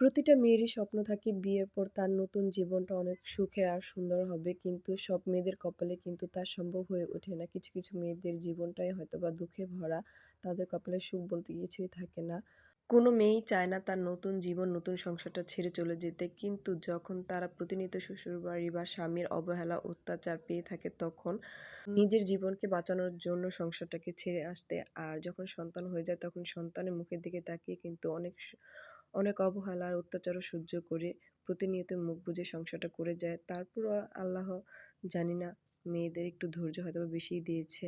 প্রতিটা মেয়েরই স্বপ্ন থাকে বিয়ের পর তার নতুন জীবনটা অনেক সুখে আর সুন্দর হবে। কিন্তু সব মেয়েদের কপালে কিন্তু তা সম্ভব হয়ে ওঠে না। কিছু, কিছু মেয়েদের জীবনটাই হয়তো বা দুঃখে ভরা। তাদের কপালে সুখ বলতে কিছুই থাকে না। কোনো মেয়েই চায় না তার নতুন জীবন, নতুন সংসারটা ছেড়ে চলে যেতে। কিন্তু যখন তারা প্রতিনিয়ত শ্বশুরবাড়ি বা স্বামীর অবহেলা, অত্যাচার পেয়ে থাকে তখন নিজের জীবনকে বাঁচানোর জন্য সংসারটাকে ছেড়ে আসতে। আর যখন সন্তান হয়ে যায় তখন সন্তানের মুখের দিকে তাকিয়ে কিন্তু অনেক অনেক অবহেলা আর অত্যাচারও সহ্য করে প্রতিনিয়ত মুখ বুজে সংসারটা করে যায়। তারপরও আল্লাহ জানি না মেয়েদের একটু ধৈর্য হয়তোবা বেশিই দিয়েছে।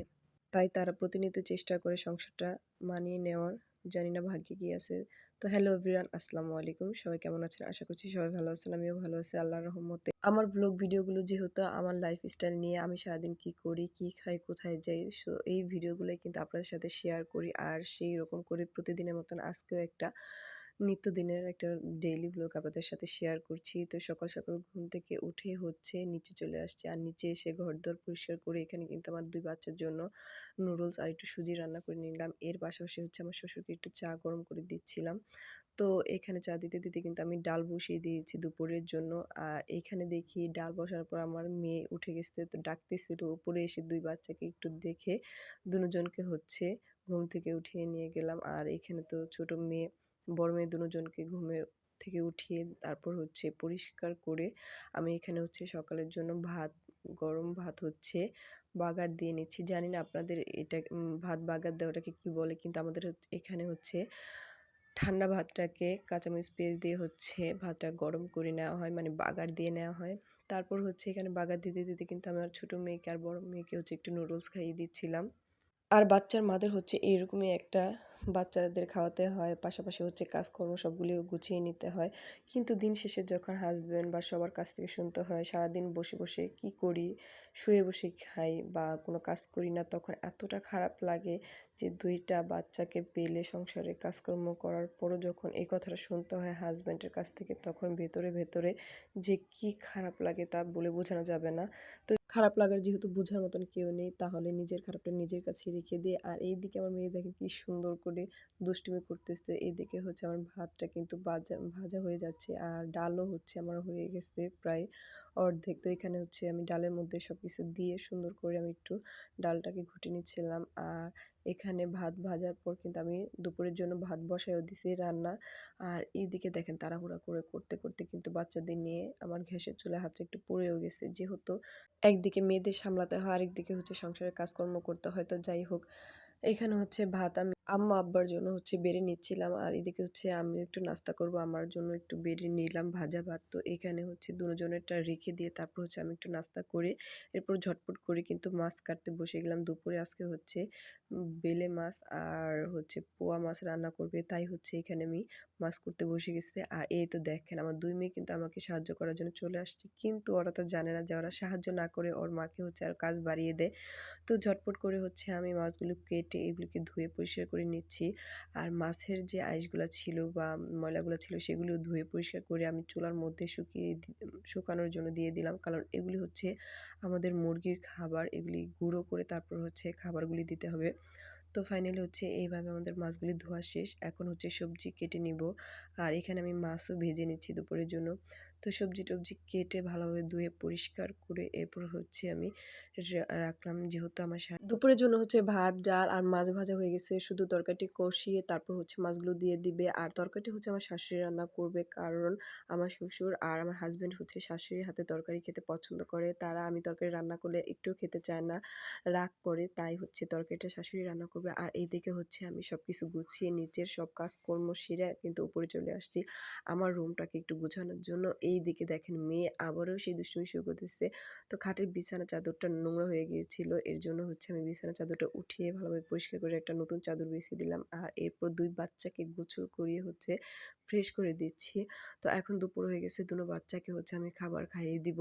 তাই তারা প্রতিনিয়ত চেষ্টা করে সংসারটা মানিয়ে নেওয়ার। জানি না ভাগ্যে কি আছে। তো হ্যালো এভরিওয়ান আসসালামু আলাইকুম। সবাই কেমন আছেন? আশা করছি সবাই ভালো আছেন। আমিও ভালো আছি আল্লাহর রহমতে। আমার ব্লগ ভিডিওগুলো যেহেতু আমার লাইফস্টাইল নিয়ে আমি সারাদিন কি করি, কি খাই, কোথায় যাই সো এই ভিডিওগুলোই কিন্তু আপনাদের সাথে শেয়ার করি। আর সেই রকম করে প্রতিদিনের মতন আজকেও একটা নিত্যদিনের একটা ডেইলি ব্লগ আপনাদের সাথে শেয়ার করছি। তো সকাল, সকাল ঘুম থেকে উঠে হচ্ছে নিচে চলে আসছে আর নিচে এসে ঘরদোর পরিষ্কার করে এখানে কিন্তু আমার দুই বাচ্চার জন্য নুডলস আর একটু সুজি রান্না করে নিলাম। এর পাশাপাশি হচ্ছে আমার শ্বশুরকে একটু চা গরম করে দিচ্ছিলাম। তো এখানে চা দিতে, দিতে কিন্তু আমি ডাল বসিয়ে দিয়েছি দুপুরের জন্য। আর এখানে দেখি ডাল বসার পর আমার মেয়ে উঠে গেছে তো ডাকতেছিল। উপরে এসে দুই বাচ্চাকে একটু দেখে দুজনকে হচ্ছে ঘুম থেকে উঠিয়ে নিয়ে গেলাম। আর এখানে তো ছোট মেয়ে বড় মেয়ে দুজনকে ঘুমের থেকে উঠিয়ে তারপর হচ্ছে পরিষ্কার করে আমি এখানে হচ্ছে সকালের জন্য ভাত, গরম ভাত হচ্ছে বাগার দিয়ে নিচ্ছি। জানি না আপনাদের এটা ভাত বাগার দেওয়াটাকে কি বলে, কিন্তু আমাদের এখানে হচ্ছে ঠান্ডা ভাতটাকে কাঁচামরিচ পেস্ট দিয়ে হচ্ছে ভাতটা গরম করে নেওয়া হয় মানে বাগার দিয়ে নেওয়া হয়। তারপর হচ্ছে এখানে বাগার দিতে দিতে কিন্তু আমার ছোটো মেয়েকে আর বড় মেয়েকে হচ্ছে একটু নুডলস খাইয়ে দিচ্ছিলাম। আর বাচ্চার মাদের হচ্ছে এরকমই একটা বাচ্চাদের খাওয়াতে হয়, পাশাপাশি হচ্ছে কাজকর্ম সবগুলিও গুছিয়ে নিতে হয়। কিন্তু দিন শেষে যখন হাজব্যান্ড বা সবার কাছ থেকে শুনতে হয়, সারাদিন বসে বসে কি করি, শুয়ে বসে খাই বা কোনো কাজ করি না, তখন এতটা খারাপ লাগে যে দুইটা বাচ্চাকে পেলে সংসারে কাজকর্ম করার পরও যখন এই কথাটা শুনতে হয় হাজব্যান্ডের কাছ থেকে, তখন ভেতরে ভেতরে যে কি খারাপ লাগে তা বলে বোঝানো যাবে না। তো খারাপ লাগার যেহেতু বোঝার মতন কেউ নেই, তাহলে নিজের খারাপটা নিজের কাছে রেখে দিয়ে আর এই দিকে আমার মেয়ে দেখেন কি সুন্দর করে দুষ্টুমি করতেছে। এইদিকে হচ্ছে আমার ভাতটা কিন্তু ভাজা ভাজা হয়ে যাচ্ছে আর ডালও হচ্ছে আমার হয়ে গেছে প্রায় অর্ধেক। তো এখানে হচ্ছে আমি ডালের মধ্যে সব কিছু দিয়ে সুন্দর করে আমি একটু ডালটাকে ঘুটে নিচ্ছিলাম। আর এখানে ভাত ভাজার পর কিন্তু আমি দুপুরের জন্য ভাত বসাইও দিছি রান্না। আর এইদিকে দেখেন তাড়াহুড়া করে করতে করতে কিন্তু বাচ্চাদের নিয়ে আমার ঘ্যাসের চুলে হাতটা একটু পড়েও গেছে। যেহেতু একদিকে মেয়েদের সামলাতে হয়, আরেকদিকে হচ্ছে সংসারের কাজকর্ম করতে হয়। তো যাই হোক এখানে হচ্ছে ভাত আমি আম্মা আব্বার জন্য হচ্ছে বেড়ে নিচ্ছিলাম। আর এদিকে হচ্ছে আমি একটু নাস্তা করব, আমার জন্য একটু বেড়ে নিলাম ভাজা ভাত। তো এখানে হচ্ছে দুজনেরটা রেখে দিয়ে তারপর হচ্ছে আমি একটু নাস্তা করে, এরপর ঝটপট করে কিন্তু মাছ কাটতে বসে গেলাম। দুপুরে আজকে হচ্ছে বেলে মাছ আর হচ্ছে পোয়া মাছ রান্না করবে, তাই হচ্ছে এখানে আমি মাছ করতে বসে গেছে। আর এই তো দেখেন, আমার দুই মেয়ে কিন্তু আমাকে সাহায্য করার জন্য চলে আসছে। কিন্তু ওরা তো জানে না যে ওরা সাহায্য না করে ওর মাকে হচ্ছে আর কাজ বাড়িয়ে দেয়। তো ঝটপট করে হচ্ছে আমি মাছগুলো কেটে এগুলোকে ধুয়ে পরিষ্কার করে নিচ্ছি। আর মাছের যে আইসগুলো ছিল বা ময়লাগুলো ছিল সেগুলো ধুয়ে পরিষ্কার করে আমি চুলার মধ্যে শুকিয়ে শুকানোর জন্য দিয়ে দিলাম। কারণ এগুলি হচ্ছে আমাদের মুরগির খাবার, এগুলি গুঁড়ো করে তারপর হচ্ছে খাবারগুলি দিতে হবে। তো ফাইনাল হচ্ছে এইভাবে আমাদের মাছগুলি ধোয়া শেষ। এখন হচ্ছে সবজি কেটে নিব। আর এখানে আমি মাছও ভেজে নিচ্ছি দুপুরের জন্য। তো সবজি টবজি কেটে ভালোভাবে ধুয়ে পরিষ্কার করে এরপর হচ্ছে আমি রাখলাম। যেহেতু আমার দুপুরের জন্য হচ্ছে ভাত, ডাল আর মাছ ভাজা হয়ে গেছে, শুধু তরকারিটি কষিয়ে তারপর হচ্ছে মাছগুলো দিয়ে দিবে। আর তরকারিটি হচ্ছে আমার শাশুড়ি রান্না করবে কারণ আমার শ্বশুর আর আমার হাজব্যান্ড হচ্ছে শাশুড়ির হাতে তরকারি খেতে পছন্দ করে। তারা আমি তরকারি রান্না করলে একটু খেতে চায় না, রাগ করে, তাই হচ্ছে তরকারিটা শাশুড়ি রান্না করবে। আর এইদিকে হচ্ছে আমি সব কিছু গুছিয়ে নিচের সব কাজকর্ম সেরে কিন্তু উপরে চলে আসছি। আমার রুমটাকে একটু গুছানোর জন্য। এই দিকে দেখেন মেয়ে আবারও সেই দুষ্টুমি শুরু করতেছে। তো খাটের বিছানা চাদরটা নোংরা হয়ে গিয়েছিল। এর জন্য হচ্ছে আমি বিছানা চাদরটা উঠিয়ে ভালোভাবে পরিষ্কার করে একটা নতুন চাদর বিছিয়ে দিলাম। আর এরপর দুই বাচ্চাকে গোছল করিয়ে হচ্ছে ফ্রেশ করে দিচ্ছি। তো এখন দুপুর হয়ে গেছে। দুনো বাচ্চাকে হচ্ছে আমি খাবার খাইয়ে দিব।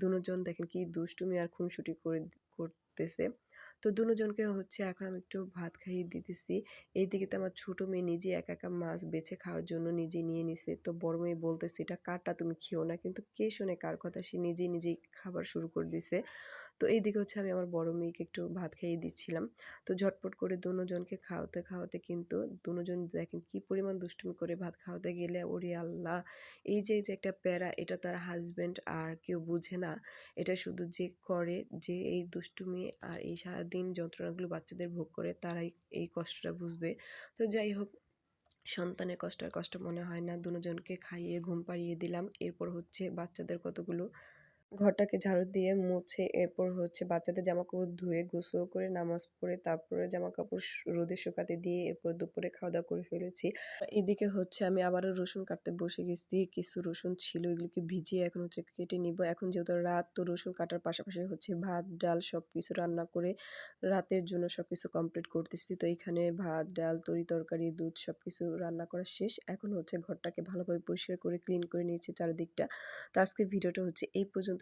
দুজন দেখেন কি দুষ্টুমি আর খুনসুটি করে করতেছে। তো দুজনকে হচ্ছে এখন আমি একটু ভাত খাইয়ে দিতেছি। এইদিকে তো আমার ছোট মেয়ে নিজে একা একা মাছ বেছে খাওয়ার জন্য নিজে নিয়ে নিছে। তো বড় মেয়ে বলতেছে, এটা কারটা তুমি খেও না। কিন্তু কে শোনে কার কথা? সে নিজেই নিজেই খাবার শুরু করে দিছে। তো এইদিকে হচ্ছে আমি আমার বড় মেয়েকে একটু ভাত খাইয়ে দিচ্ছিলাম। তো ঝটপট করে দুজনকে খাওয়াতে খাওয়াতে কিন্তু দুজন দেখেন কি পরিমাণ দুষ্টুমি করে ভাত খাওয়াতে গেলে, ওরে আল্লাহ! এই যে যে একটা প্যারা, এটা তার হাজব্যান্ড আর কেউ বুঝে না। এটা শুধু যে করে, যে এই দুষ্টুমি আর এই সারাদিন যন্ত্রণাগুলো বাচ্চাদের ভোগ করে তারাই এই কষ্টটা বুঝবে। তো যাই হোক, সন্তানের কষ্ট আর কষ্ট মনে হয় না। দুজনকে খাইয়ে, ঘুম পাড়িয়ে দিলাম। এরপর হচ্ছে বাচ্চাদের কতগুলো ঘরটাকে ঝাড়ু দিয়ে মুছে এরপর হচ্ছে বাচ্চাদের জামা কাপড় ধুয়ে গোসল করে নামাজ পড়ে তারপরে জামা কাপড় রোদে শুকাতে দিয়ে এরপর দুপুরে খাওয়া দাওয়া করে ফেলেছি। এদিকে হচ্ছে আমি আবারও রসুন কাটতে বসে গেছি, কিছু রসুন ছিল এগুলোকে ভিজিয়ে এখন হচ্ছে কেটে নিব। এখন যেহেতু রাত, তো রসুন কাটার পাশাপাশি হচ্ছে ভাত, ডাল সব কিছু রান্না করে রাতের জন্য সব কিছু কমপ্লিট করতেছি। তো এখানে ভাত, ডাল, তরি তরকারি, দুধ সব কিছু রান্না করা শেষ। এখন হচ্ছে ঘরটাকে ভালোভাবে পরিষ্কার করে ক্লিন করে নিয়েছি চারিদিকটা। তো আজকে ভিডিওটা হচ্ছে এই